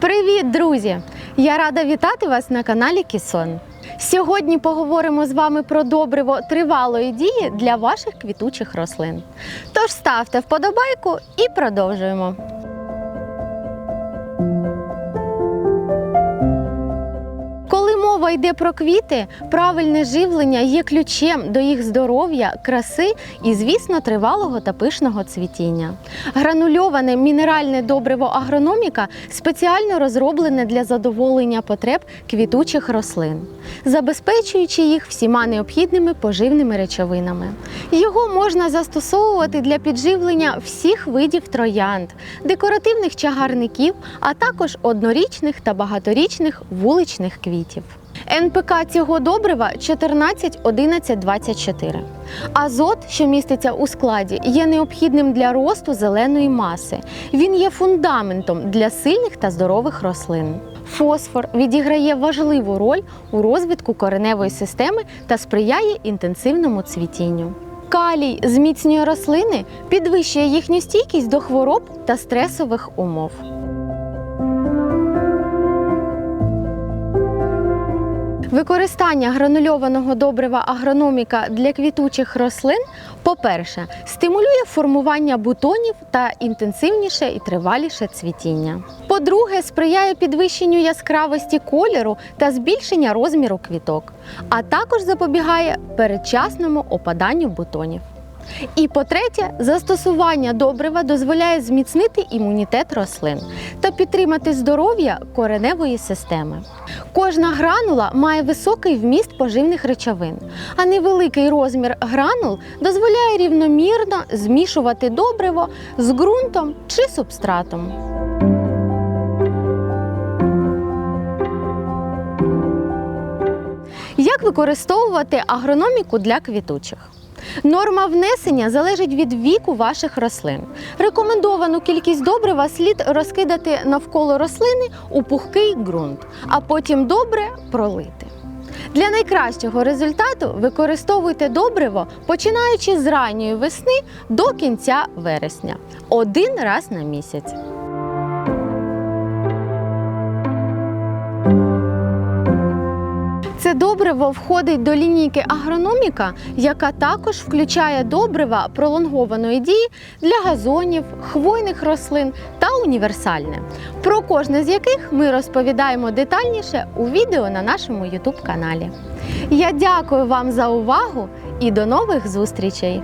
Привіт, друзі! Я рада вітати вас на каналі Кісон. Сьогодні поговоримо з вами про добриво тривалої дії для ваших квітучих рослин. Тож ставте вподобайку і продовжуємо. Мова йде про квіти, правильне живлення є ключем до їх здоров'я, краси і, звісно, тривалого та пишного цвітіння. Гранульоване мінеральне добриво агрономіка спеціально розроблене для задоволення потреб квітучих рослин, забезпечуючи їх всіма необхідними поживними речовинами. Його можна застосовувати для підживлення всіх видів троянд, декоративних чагарників, а також однорічних та багаторічних вуличних квітів. НПК цього добрива 14 11 24. Азот, що міститься у складі, є необхідним для росту зеленої маси. Він є фундаментом для сильних та здорових рослин. Фосфор відіграє важливу роль у розвитку кореневої системи та сприяє інтенсивному цвітінню. Калій зміцнює рослини, підвищує їхню стійкість до хвороб та стресових умов. Використання гранульованого добрива агрономіка для квітучих рослин, по-перше, стимулює формування бутонів та інтенсивніше і триваліше цвітіння. По-друге, сприяє підвищенню яскравості кольору та збільшення розміру квіток, а також запобігає передчасному опаданню бутонів. І по-третє, застосування добрива дозволяє зміцнити імунітет рослин та підтримати здоров'я кореневої системи. Кожна гранула має високий вміст поживних речовин, а невеликий розмір гранул дозволяє рівномірно змішувати добриво з ґрунтом чи субстратом. Як використовувати агрономіку для квітучих? Норма внесення залежить від віку ваших рослин. Рекомендовану кількість добрива слід розкидати навколо рослини у пухкий ґрунт, а потім добре пролити. Для найкращого результату використовуйте добриво починаючи з ранньої весни до кінця вересня один раз на місяць. Це добриво входить до лінійки агрономіка, яка також включає добрива пролонгованої дії для газонів, хвойних рослин та універсальне, про кожне з яких ми розповідаємо детальніше у відео на нашому YouTube каналі. Я дякую вам за увагу і до нових зустрічей!